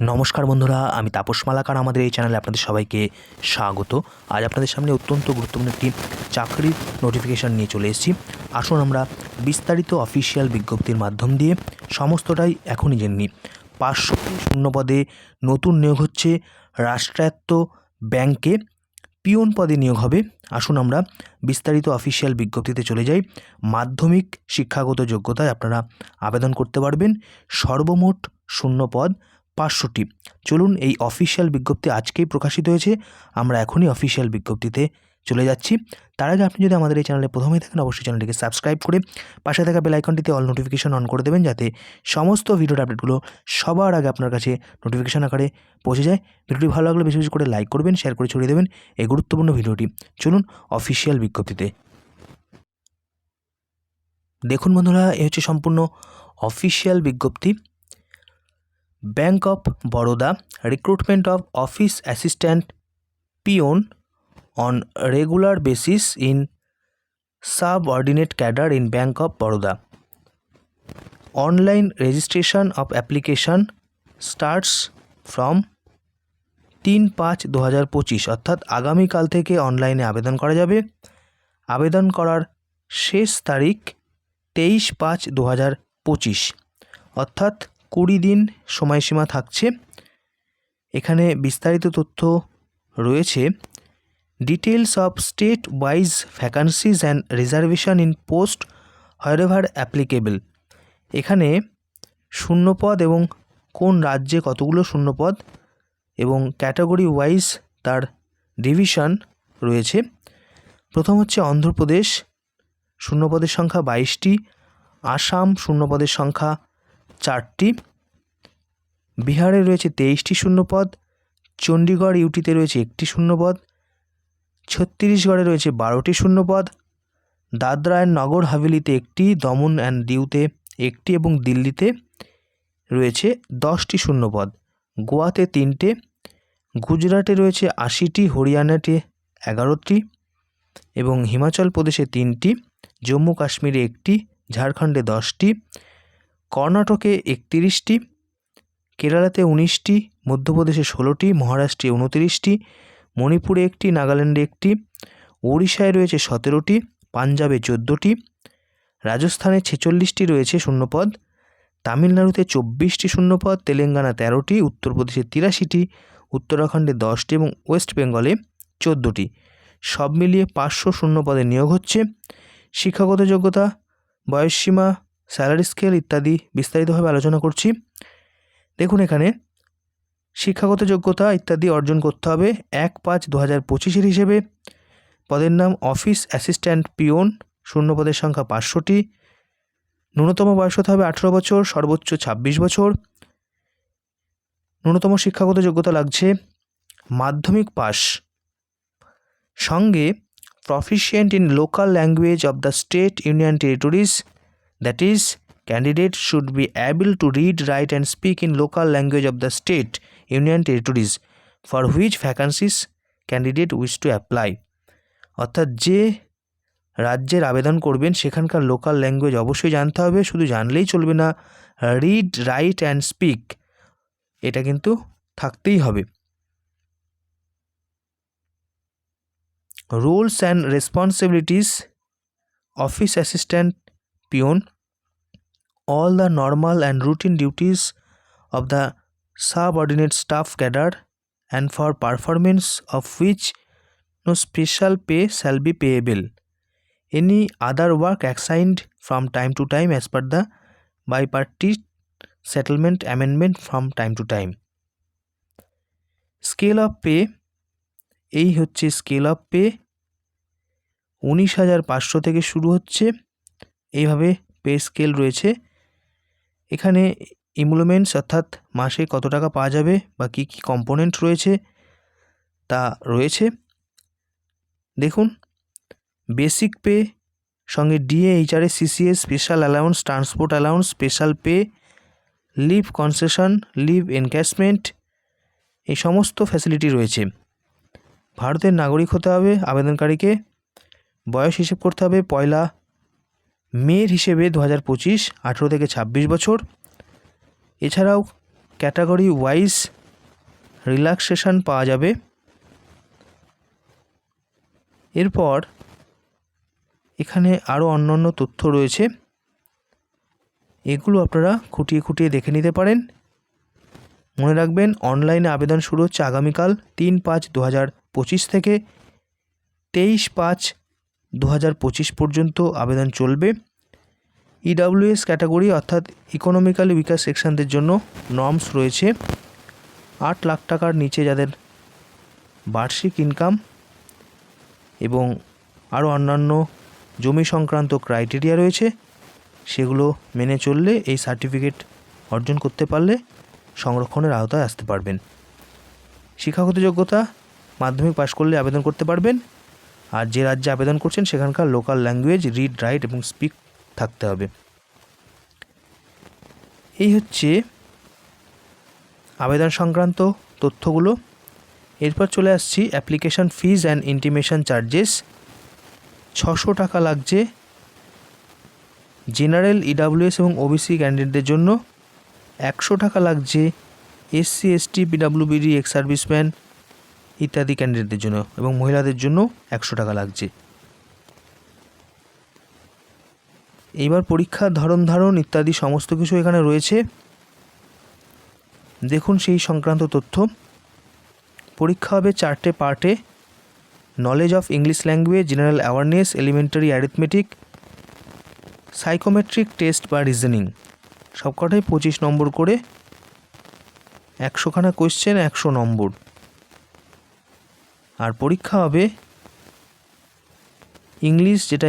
নমস্কার বন্ধুরা, আমি তাপস মালাকার। আমাদের এই চ্যানেলে আপনাদের সবাইকে স্বাগত। আজ আপনাদের সামনে অত্যন্ত গুরুত্বপূর্ণ একটি চাকরির নোটিফিকেশান নিয়ে চলে এসেছি। আসুন আমরা বিস্তারিত অফিসিয়াল বিজ্ঞপ্তির মাধ্যম দিয়ে সমস্তটাই এখনই জেনে নিই। শূন্য পদে নতুন নিয়োগ হচ্ছে রাষ্ট্রায়ত্ত ব্যাংকে। পিওন পদে নিয়োগ হবে। আসুন আমরা বিস্তারিত অফিসিয়াল বিজ্ঞপ্তিতে চলে যাই। মাধ্যমিক শিক্ষাগত যোগ্যতায় আপনারা আবেদন করতে পারবেন। সর্বমোট শূন্য পদ পাঁচশোটি। চলুন এই অফিসিয়াল বিজ্ঞপ্তি আজকেই প্রকাশিত হয়েছে, আমরা এখনই অফিসিয়াল বিজ্ঞপ্তিতে চলে যাচ্ছি। তার আগে আপনি যদি আমাদের এই চ্যানেলে প্রথমেই থাকেন, অবশ্যই চ্যানেলটিকে সাবস্ক্রাইব করে পাশে থাকা বেল আইকনটিতে অল নোটিফিকেশন অন করে দেবেন, যাতে সমস্ত ভিডিওর আপডেটগুলো সবার আগে আপনার কাছে নোটিফিকেশন আকারে পৌঁছে যায়। ভিডিওটি ভালো লাগলে বেশি বেশি করে লাইক করবেন শেয়ার করে ছড়িয়ে দেবেন এই গুরুত্বপূর্ণ ভিডিওটি। চলুন অফিসিয়াল বিজ্ঞপ্তিতে। দেখুন বন্ধুরা, এ হচ্ছে সম্পূর্ণ অফিসিয়াল বিজ্ঞপ্তি। Bank of Baroda recruitment of office assistant peon on regular basis in subordinate cadre in bank of Baroda online registration of application starts from তিন পাঁচ দু হাজার পঁচিশ, অর্থাৎ আগামীকাল থেকে অনলাইনে আবেদন করা যাবে। আবেদন করার শেষ তারিখ তেইশ পাঁচ দু হাজার পঁচিশ, অর্থাৎ কুড়ি দিন সময়সীমা থাকছে। এখানে বিস্তারিত তথ্য রয়েছে। Details of state wise vacancies and reservation in post wherever applicable এখানে শূন্যপদ এবং কোন রাজ্যে কতগুলো শূন্যপদ এবং ক্যাটাগরি ওয়াইজ তার ডিভিশন রয়েছে। প্রথম হচ্ছে অন্ধ্রপ্রদেশ, শূন্যপদের সংখ্যা বাইশটি। আসাম, শূন্যপদের সংখ্যা চারটি। বিহারে রয়েছে তেইশটি শূন্যপদ চণ্ডীগড় ইউটিতে রয়েছে একটি শূন্যপদ, ছত্তিশগড়ে রয়েছে বারোটি শূন্যপদ, দাদরা অ্যান্ড নগর হাভেলিতে একটি, দমন অ্যান্ড দিউতে একটি এবং দিল্লিতে রয়েছে দশটি শূন্যপদ। গোয়াতে তিনটে, গুজরাটে রয়েছে আশিটি, হরিয়ানাতে এগারোটি এবং হিমাচল প্রদেশে তিনটি, জম্মু কাশ্মীরে একটি, ঝাড়খণ্ডে দশটি কর্ণাটকে একতিরিশটি, কেরালাতে উনিশটি, মধ্যপ্রদেশে ষোলোটি, মহারাষ্ট্রে উনতিরিশটি, মণিপুরে একটি, নাগাল্যান্ডে একটি, ওড়িশায় রয়েছে সতেরোটি, পাঞ্জাবে চোদ্দোটি, রাজস্থানে ছেচল্লিশটি রয়েছে শূন্যপদ, তামিলনাড়ুতে চব্বিশটি শূন্যপদ, তেলেঙ্গানা তেরোটি, উত্তরপ্রদেশে তিরাশিটি, উত্তরাখণ্ডে দশটি এবং ওয়েস্ট বেঙ্গলে চোদ্দোটি। সব মিলিয়ে পাঁচশো শূন্যপদে নিয়োগ হচ্ছে। শিক্ষাগত যোগ্যতা, বয়সসীমা স্যালারি স্কেল ইত্যাদি বিস্তারিতভাবে আলোচনা করছি। দেখুন এখানে, শিক্ষাগত যোগ্যতা ইত্যাদি অর্জন করতে হবে এক পাঁচ দু হাজার পঁচিশের হিসেবে। পদের নাম অফিস অ্যাসিস্ট্যান্ট পিওন, শূন্য পদের সংখ্যা পাঁচশোটি ন্যূনতম বয়স হতে হবে আঠেরো বছর, সর্বোচ্চ ছাব্বিশ বছর। ন্যূনতম শিক্ষাগত যোগ্যতা লাগছে মাধ্যমিক পাস সঙ্গে proficient in local language of the state union territories that is candidate should be able to read write and speak in local language of the state union territories for which vacancies candidate wish to apply অর্থাৎ যে রাজ্যের আবেদন করবেন, সেখানকার local language অবশ্যই জানতে হবে, শুধু জানলেই চলবে না রিড রাইট অ্যান্ড স্পিক এটা কিন্তু থাকতেই হবে। Rules and responsibilities office assistant peon all the normal and routine duties of the subordinate staff cadre and for performance of which no special pay shall be payable. Any other work assigned from time to time as per the bipartite settlement amendment from time to time. Scale of pay এই হচ্ছে scale of pay উনিশ হাজার পাঁচশো থেকে শুরু হচ্ছে এইভাবে pay scale রয়েছে। এখানে ইমুলমেন্টস অর্থাৎ মাসে কত টাকা পাওয়া যাবে বা কী কী কম্পোনেন্ট রয়েছে তা রয়েছে। দেখুন বেসিক পে সঙ্গে DA HRS CCS special allowance transport allowance special pay leave concession leave encashment এই সমস্ত ফ্যাসিলিটি রয়েছে। ভারতের নাগরিক হতে হবে, আবেদনকারীকে। বয়স হিসেব করতে হবে, পয়লা মেয়ের হিসেবে দু হাজার পঁচিশ, আঠেরো থেকে ছাব্বিশ বছর। এছাড়াও ক্যাটাগরি ওয়াইজ রিল্যাক্সেশন পাওয়া যাবে। এরপর এখানে আরও অন্যান্য তথ্য রয়েছে। এগুলো আপনারা খুঁটিয়ে খুঁটিয়ে দেখে নিতে পারেন। মনে রাখবেন, অনলাইনে আবেদন শুরু হচ্ছে আগামীকাল তিন পাঁচ দু হাজার পঁচিশ থেকে তেইশ পাঁচ দু হাজার পঁচিশ পর্যন্ত আবেদন চলবে। ইডাব্লিউএস ক্যাটাগরি অর্থাৎ ইকোনমিক্যালি উইকার সেকশনদের জন্য নর্মস রয়েছে। আট লাখ টাকার নিচে যাদের বার্ষিক ইনকাম এবং আরও অন্যান্য জমি সংক্রান্ত ক্রাইটেরিয়া রয়েছে, সেগুলো মেনে চললে এই সার্টিফিকেট অর্জন করতে পারলে সংরক্ষণের আওতায় আসতে পারবেন। শিক্ষাগত যোগ্যতা, মাধ্যমিক পাশ করলে আবেদন করতে পারবেন। আর যে রাজ্যে আবেদন করছেন, সেখানকার লোকাল ল্যাঙ্গুয়েজ রিড রাইট এবং স্পিক থাকতে হবে। এই হচ্ছে আবেদন সংক্রান্ত তথ্যগুলো। এরপর চলে আসছি application fees and intimation charges ছশো টাকা লাগছে জেনারেল ইডাব্লিউএস এবং ওবিসি ক্যান্ডিডেটদের জন্য। একশো টাকা লাগছে SC ST PWBD ex serviceman ইত্যাদি ক্যান্ডিডেটদের জন্য এবং মহিলাদের জন্য একশো টাকা লাগছে। এইবার পরীক্ষার ধরন ধারণ ইত্যাদি সমস্ত কিছু এখানে রয়েছে। দেখুন সেই সংক্রান্ত তথ্য। পরীক্ষা হবে চারটে পার্টে। Knowledge of English language general awareness elementary arithmetic psychometric test বা রিজনিং সবকটাই পঁচিশ নম্বর করে। একশোখানা কোয়েশ্চেন একশো নম্বর। আর পরীক্ষা হবে ইংলিশ যেটা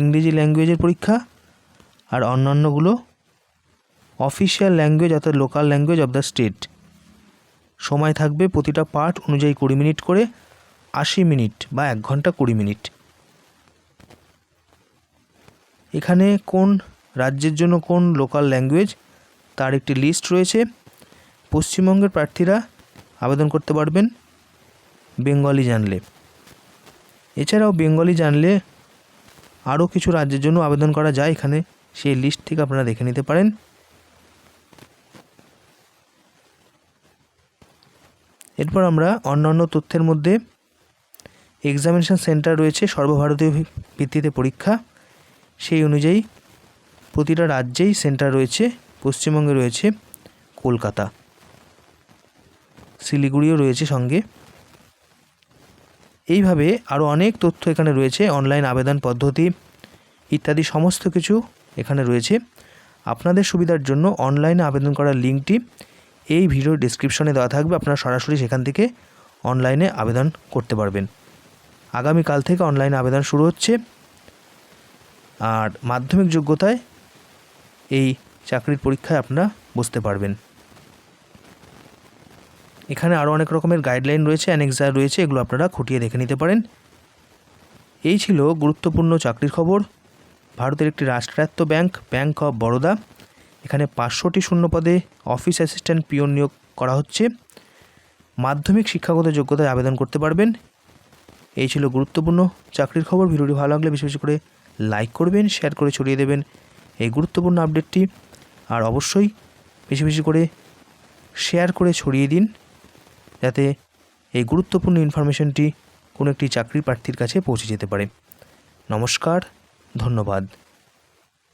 ইংরেজি ল্যাঙ্গুয়েজের পরীক্ষা, আর অন্যান্যগুলো অফিসিয়াল ল্যাঙ্গুয়েজ অর্থাৎ local language of the state. সময় থাকবে প্রতিটা পার্ট অনুযায়ী কুড়ি মিনিট করে, আশি মিনিট বা এক ঘণ্টা কুড়ি মিনিট। এখানে কোন রাজ্যের জন্য কোন লোকাল ল্যাঙ্গুয়েজ, তার একটি লিস্ট রয়েছে। পশ্চিমবঙ্গের প্রার্থীরা আবেদন করতে পারবেন। বেঙ্গলি জানলে। এছাড়াও বেঙ্গলি জানলে আরও কিছু রাজ্যের জন্য আবেদন করা যায় এখানে। সেই লিস্ট থেকে আপনারা দেখে নিতে পারেন। এরপর আমরা অন্যান্য তথ্যের মধ্যে এক্সামিনেশন সেন্টার রয়েছে সর্বভারতীয় ভিত্তিতে পরীক্ষা। সেই অনুযায়ী প্রতিটা রাজ্যেই সেন্টার রয়েছে, পশ্চিমবঙ্গে রয়েছে কলকাতা। শিলিগুড়িও রয়েছে সঙ্গে। এইভাবে আরও অনেক তথ্য এখানে রয়েছে অনলাইন আবেদন পদ্ধতি ইত্যাদি সমস্ত কিছু এখানে রয়েছে। আপনাদের সুবিধার জন্য অনলাইনে আবেদন করার লিঙ্কটি এই ভিডিও ডিসক্রিপশনে দেওয়া থাকবে। আপনারা সরাসরি সেখান থেকে অনলাইনে আবেদন করতে পারবেন। আগামীকাল থেকে অনলাইনে আবেদন শুরু হচ্ছে। আর মাধ্যমিক যোগ্যতায় এই চাকরির পরীক্ষায় আপনারা বসতে পারবেন। এখানে আরও অনেক রকমের গাইডলাইন রয়েছে অ্যানেক্সার রয়েছে, এগুলো আপনারা খুঁটিয়ে দেখে নিতে পারেন। এই ছিল গুরুত্বপূর্ণ চাকরির খবর। ভারতের একটি রাষ্ট্রায়ত্ত ব্যাংক ব্যাংক অফ বরোদা এখানে পাঁচশোটি শূন্যপদে অফিস অ্যাসিস্ট্যান্ট পিওন নিয়োগ করা হচ্ছে। মাধ্যমিক শিক্ষাগত যোগ্যতায় আবেদন করতে পারবেন। এই ছিল গুরুত্বপূর্ণ চাকরির খবর। ভিডিওটি ভালো লাগলে বেশি বেশি করে লাইক করবেন শেয়ার করে ছড়িয়ে দেবেন এই গুরুত্বপূর্ণ আপডেটটি আর অবশ্যই বেশি বেশি করে শেয়ার করে ছড়িয়ে দিন। যাতে এই গুরুত্বপূর্ণ ইনফরমেশনটি কোনো একটি চাকরি প্রার্থীর কাছে পৌঁছে যেতে পারে। নমস্কার ধন্যবাদ।